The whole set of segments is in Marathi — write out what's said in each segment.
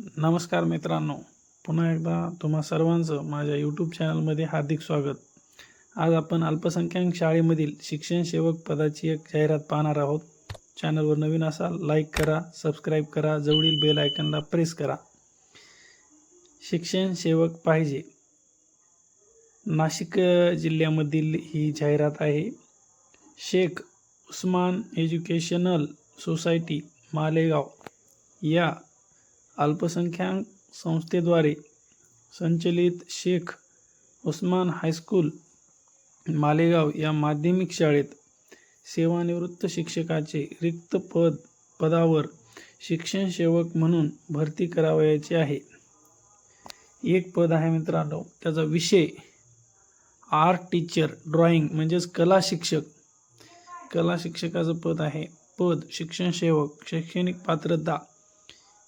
नमस्कार मित्रांनो. पुन्हा एकदा तुम्हा सर्वांचं माझ्या यूट्यूब चॅनलमध्ये हार्दिक स्वागत. आज आपण अल्पसंख्याक शाळेमधील शिक्षण सेवक पदाची एक जाहिरात पाहणार आहोत. चॅनलवर नवीन असाल लाईक करा सबस्क्राईब करा जवळील बेल आयकनला प्रेस करा. शिक्षण सेवक पाहिजे. नाशिक जिल्ह्यामधील ही जाहिरात आहे. Shaikh Usman educational society Malegaon. या अल्पसंख्याक संस्थेद्वारे संचलित शेख उस्मान हायस्कूल मालेगाव या माध्यमिक शाळेत सेवानिवृत्त शिक्षकाचे रिक्त पद पदावर शिक्षण सेवक म्हणून भरती करावयाची आहे. एक पद आहे मित्रांनो त्याचा विषय आर्ट टीचर ड्रॉइंग म्हणजेच कला शिक्षक. कला शिक्षकाचं पद आहे पद शिक्षण सेवक शैक्षणिक पात्रता.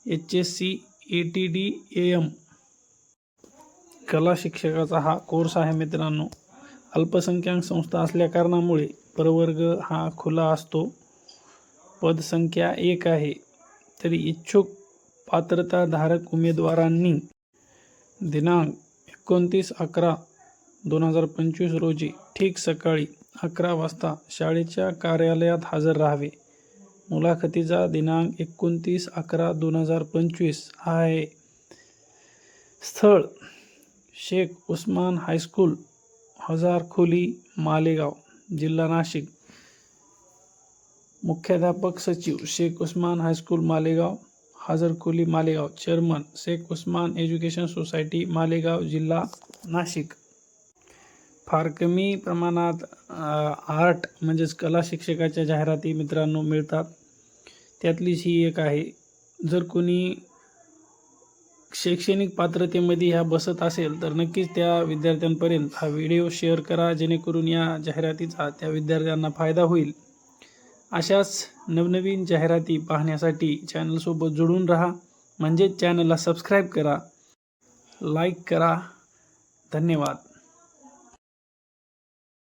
H S C A T D A M कला शिक्षकाचा हा कोर्स आहे मित्रांनो. अल्पसंख्याक संस्था असल्याकारणामुळे प्रवर्ग हा खुला असतो. पदसंख्या एक आहे. तरी इच्छुक पात्रताधारक उमेदवारांनी दिनांक एकोणतीस अकरा दोन हजार पंचवीस रोजी ठीक सकाळी अकरा वाजता शाळेच्या कार्यालयात हजर राहावे. मुलाखतीचा दिनांक एकोणतीस अकरा दोन हजार पंचवीस हा आहे. स्थळ शेख उस्मान हायस्कूल हजार खोली मालेगाव जिल्हा नाशिक. मुख्याध्यापक सचिव शेख उस्मान हायस्कूल मालेगाव. हजर खोली Malegaon. Chairman Shaikh Usman education society Malegaon जिल्हा नाशिक. फार कमी प्रमाणात आर्ट म्हणजेच कला शिक्षकाच्या जाहिराती मित्रांनो मिळतात. त्यातलीच ही एक आहे. जर कोणी शैक्षणिक पात्रतेमध्ये ह्या बसत असेल तर नक्कीच त्या विद्यार्थ्यांपर्यंत हा व्हिडिओ शेअर करा जेणेकरून या जाहिरातीचा त्या विद्यार्थ्यांना फायदा होईल. अशाच नवनवीन जाहिराती पाहण्यासाठी चॅनलसोबत जोडून राहा. म्हणजेच चॅनलला सबस्क्राईब करा. लाईक करा. धन्यवाद.